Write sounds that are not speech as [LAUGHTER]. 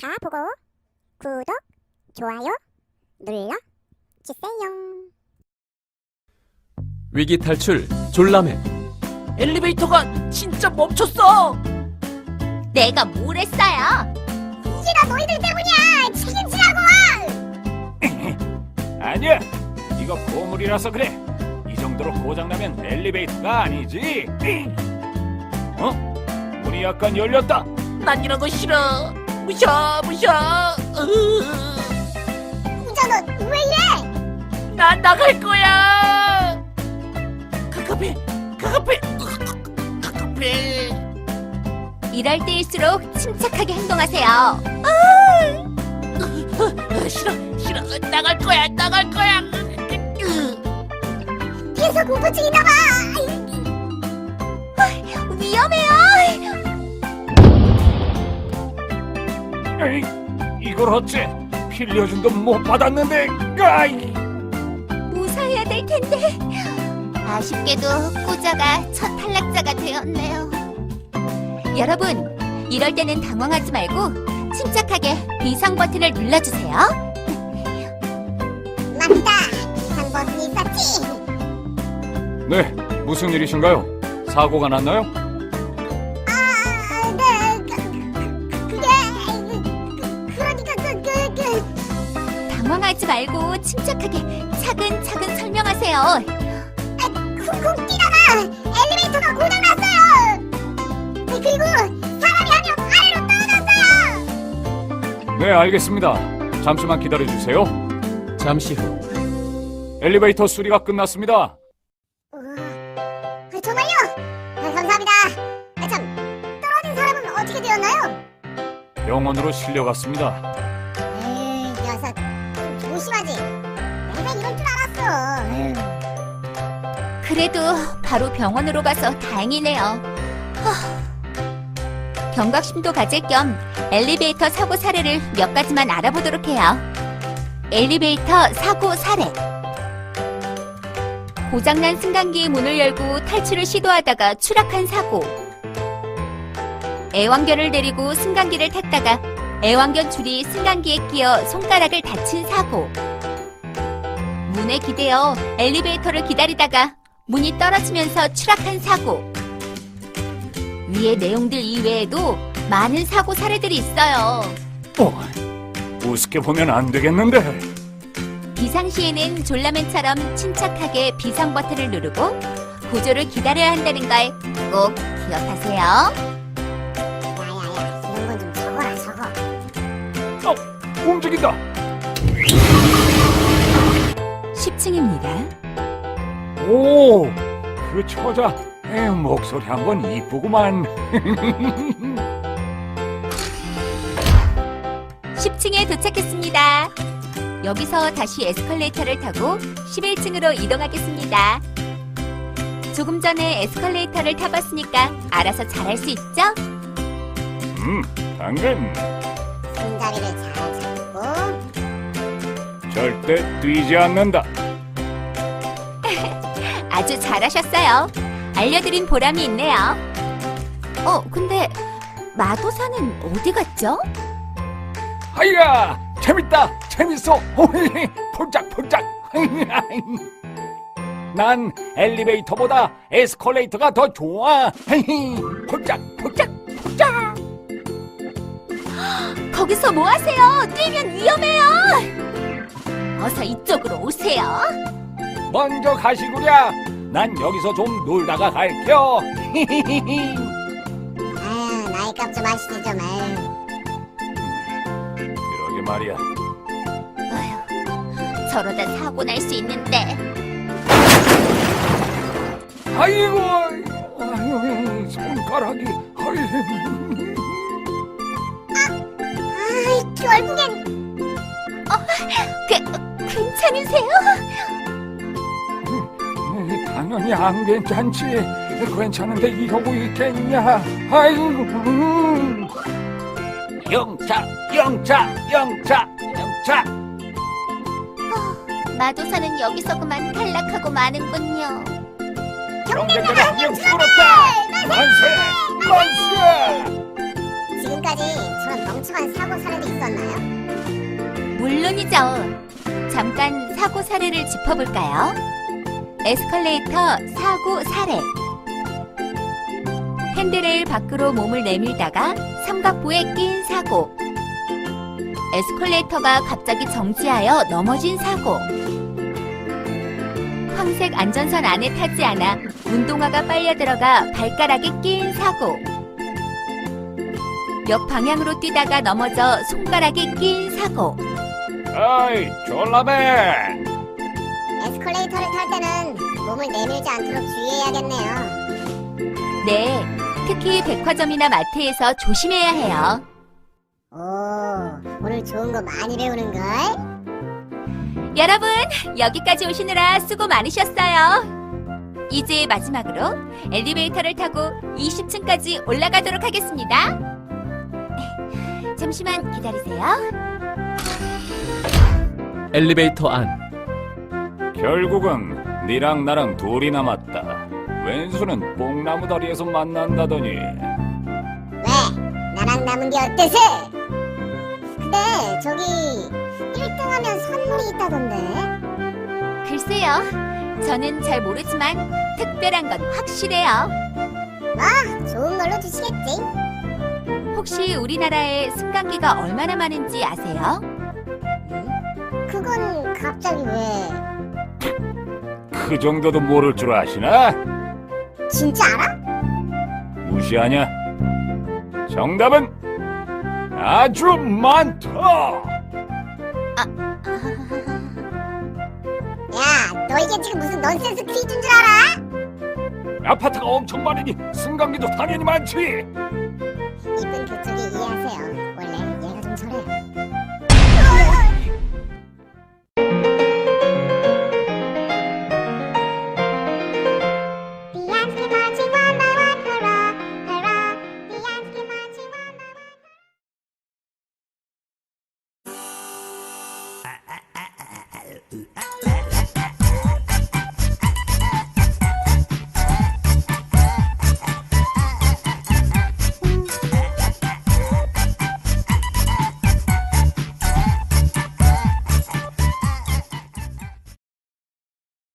다 보고 구독, 좋아요 눌러 주세요. 위기 탈출 졸라맨 엘리베이터가 진짜 멈췄어. 내가 뭘 했어요? 싫어 너희들 때문이야. 책임지라고. [LAUGHS] 아니야. 이거 보물이라서 그래. 이 정도로 고장나면 엘리베이터가 아니지. [LAUGHS] 어? 문이 약간 열렸다. 난 이런 거 싫어. 무셔 무셔. 으, 후자 너 왜 이래? 난 나갈 거야. 카카페 카카페 카카페. 이럴 때일수록 침착하게 행동하세요. 으, 싫어 싫어 나갈 거야 나갈 거야. 으, 뒤에서 공포증 있나 봐. 위험해요. 에이, 이걸 어째? 필요준 돈 못 받았는데. 아이. 무사해야 될 텐데. 아쉽게도 꾸자가 첫 탈락자가 되었네요. 여러분, 이럴 때는 당황하지 말고 침착하게 비상 버튼을 눌러주세요. 맞다. 한 버튼 있었지. 네, 무슨 일이신가요? 사고가 났나요? 그. 당황하지 말고 침착하게 차근차근 설명하세요. 쿵쿵 뛰다가 엘리베이터가 고장났어요. 네, 그리고 사람이 한 명 아래로 떨어졌어요. 네, 알겠습니다. 잠시만 기다려 주세요. 잠시 후 엘리베이터 수리가 끝났습니다. 아, 정말요? 아, 감사합니다. 아, 참 떨어진 사람은 어떻게 되었나요? 병원으로 실려갔습니다. 그래도 바로 병원으로 가서 다행이네요. 하, 경각심도 가질 겸 엘리베이터 사고 사례를 몇 가지만 알아보도록 해요. 엘리베이터 사고 사례. 고장난 승강기의 문을 열고 탈출을 시도하다가 추락한 사고. 애완견을 데리고 승강기를 탔다가 애완견 줄이 승강기에 끼어 손가락을 다친 사고. 문에 기대어 엘리베이터를 기다리다가 문이 떨어지면서 추락한 사고. 위의 내용들 이외에도 많은 사고 사례들이 있어요. 어, 우습게 보면 안 되겠는데. 비상시에는 졸라맨처럼 침착하게 비상 버튼을 누르고 구조를 기다려야 한다는 걸 꼭 기억하세요. 야야야, 이런 건 좀 적어라 적어. 어, 움직인다. 10층입니다. 오, 그 처자. 에, 목소리 한번 이쁘구만. [LAUGHS] 10층에 도착했습니다. 여기서 다시 에스컬레이터를 타고 11층으로 이동하겠습니다. 조금 전에 에스컬레이터를 타봤으니까 알아서 잘할 수 있죠? 음, 당근. 손잡이를 잘 잡고. 절대 뛰지 않는다. 아주 잘하셨어요. 알려드린 보람이 있네요. 어, 근데 마도사는 어디 갔죠? 하이야, 재밌다, 재밌어. 폴짝폴짝. [LAUGHS] 난 엘리베이터보다 에스컬레이터가 더 좋아. [LAUGHS] 폴짝폴짝. [GASPS] 거기서 뭐 하세요? 뛰면 위험해요. 어서 이쪽으로 오세요. 먼저 가시구려. 난 여기서 좀 놀다가 갈게요. [LAUGHS] 아유, 나이 값 좀 하시지 좀. 에휴. 그러게 말이야. 어휴, 저러다 사고 날 수 있는데. 아이고, 아유, 손가락이. 아이. 아이, 결국엔 그, 괜찮으세요? 당연히 안 괜찮지. 괜찮은데 이러고 있겠냐? 아이고. 음. 영차, 영차, 영차, 영차. 마도사는 여기서 그만 탈락하고 마는군요. 경쟁자가 한명 줄었다. 만세, 만세. 지금까지 저런 멍청한 사고 사례도 있었나요? 물론이죠. 잠깐 사고 사례를 짚어볼까요? 에스컬레이터 사고 사례. 핸드레일 밖으로 몸을 내밀다가 삼각부에 낀 사고. 에스컬레이터가 갑자기 정지하여 넘어진 사고. 황색 안전선 안에 타지 않아 운동화가 빨려 들어가 발가락에 낀 사고. 역 방향으로 뛰다가 넘어져 손가락에 낀 사고. 아이 졸라맨 에스컬레이터를 탈 때는 몸을 내밀지 않도록 주의해야겠네요. 네, 특히 백화점이나 마트에서 조심해야 해요. 오, 오늘 좋은 거 많이 배우는걸? 여러분, 여기까지 오시느라 수고 많으셨어요. 이제 마지막으로 엘리베이터를 타고 20층까지 올라가도록 하겠습니다. 잠시만 기다리세요. 엘리베이터 안. 결국은 니랑 나랑 둘이 남았다 왼수는 뽕나무 다리에서 만난다더니 왜? 나랑 남은 게 어때서? 근데 저기 1등하면 선물이 있다던데? 글쎄요, 저는 잘 모르지만 특별한 건 확실해요. 좋은 걸로 주시겠지? 혹시 우리나라에 승강기가 얼마나 많은지 아세요? 그건 갑자기 왜? 그 정도도 모를 줄 아시나? 진짜 알아? 무시하냐? 정답은 아주 많다 야, 너 이게 지금 무슨 넌센스 퀴즈인 줄 알아? 아파트가 엄청 많으니 승강기도 당연히 많지